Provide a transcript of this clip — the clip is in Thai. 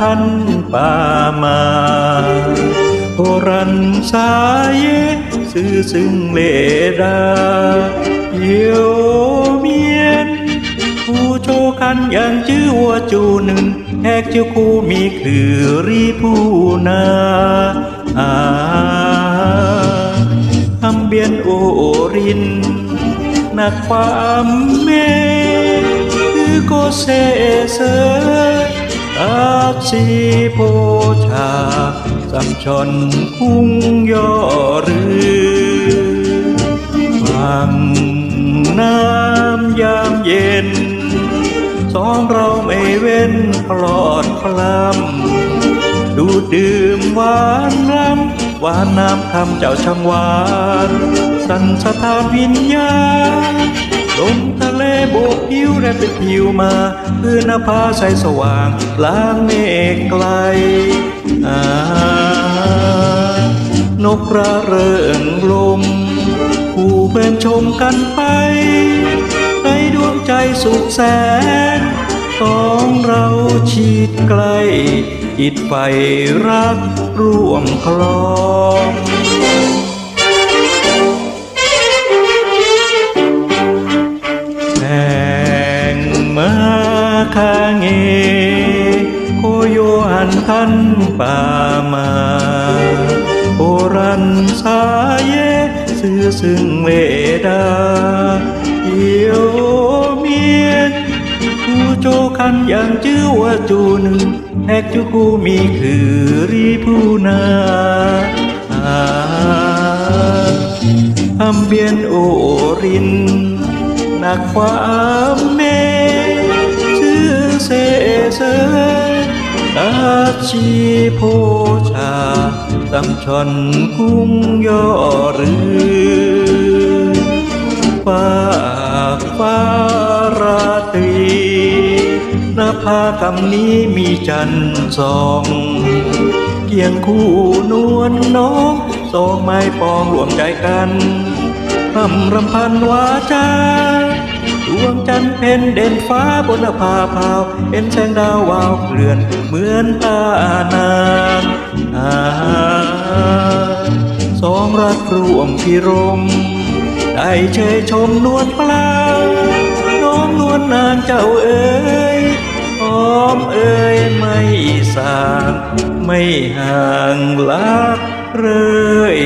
พันป่ามาโอรันสายซื่อซึ่งเลดาเยียวเมียนผู้โชคันอย่างชื่อวัวจูหนึ่งแหกชื่อคู่มีคือรีผู้นา นนักความเมคือโกเซเซอาชีโพชาสัมชนคุ้งยอรือฟังน้ำยามเย็นสองเราไม่เว้นปลอดพลำดูดื่มหวานรำ หวานน้ำคำเจ้าช่างหวาน สันสถานวิญญาณลมทะเลโบกผิวแรเป็นผิวมาพื้นนภาใสสว่างล้างเมฆไกลนกระเริงลมผู้เพลินชมกันไป ในดวงใจสุขแสนของเราชิดใกล้อิดไฟรักร่วมคลอ หันทันป่ามาโอรันสายเยซื่อซึ่งเวดาเอียวเมียนผู้โจคันอย่างจื้อว่าจูหนึ่งแหกจูกูมีคือรีผู้นาอาอัมเบียนโอรินนักความเมชื่อเสเส อาชีโพชาสัมชนกุ้งย่อรือฝากฟ้าราตรีน้าผากำนี้มีจันทร์สองเกียงคู่นวลน้องสองไม้ปองรวมใจกันพำรำพันวาจา เพ็ญเด่นฟ้าบนภาพาวเห็นแสงดาววาวเกลื่อนเหมือนตานางอาสองรักรวมพิรม ได้เชยชมนวลปลาน้องนวลนางเจ้าเอ๋ยหอมเอ๋ยไม่สาง ไม่ห่างลักเรย